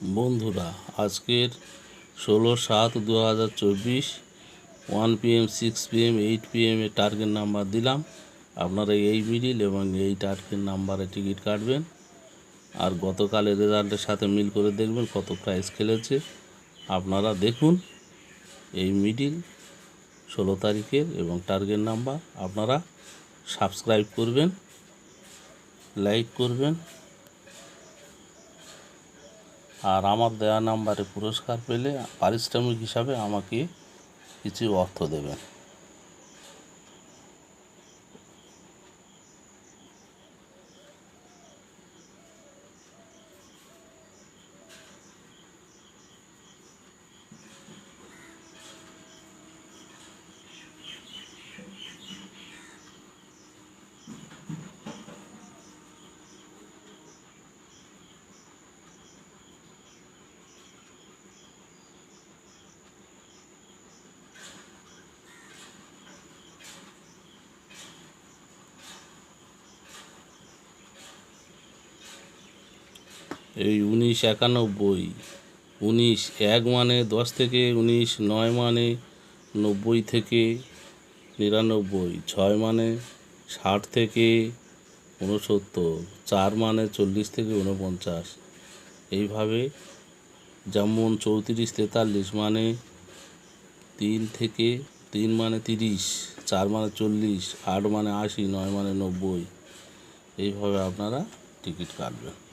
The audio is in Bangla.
বন্ধুরা, আজকের ষোলো সাত দু হাজার চব্বিশ one PM, six PM, eight PM এ টার্গেট নাম্বার দিলাম। আপনারা এই মিডিল এবং এই টার্গেট নাম্বারে টিকিট কাটবেন। আর গতকালের রেজাল্টের সাথে মিল করে দেখবেন কত প্রাইস খেলেছে। আপনারা দেখুন এই মিডিল ষোলো তারিখের এবং টার্গেট নাম্বার আপনারা সাবস্ক্রাইব করবেন লাইক করবেন আর আমার দেওয়া নাম্বারে পুরস্কার পেলে পারিশ্রমিক হিসাবে আমাকে কিছু অর্থ দেবেন। এই উনিশ একানব্বই, উনিশ এক মানে দশ থেকে, উনিশ নয় মানে নব্বই থেকে নিরানব্বই, ছয় মানে ষাট থেকে ঊনসত্তর, চার মানে চল্লিশ থেকে ঊনপঞ্চাশ। এইভাবে যেমন চৌত্রিশ তেতাল্লিশ মানে তিন থেকে, তিন মানে তিরিশ, চার মানে চল্লিশ, আট মানে আশি, নয় মানে নব্বই। এইভাবে আপনারা টিকিট কাটবেন।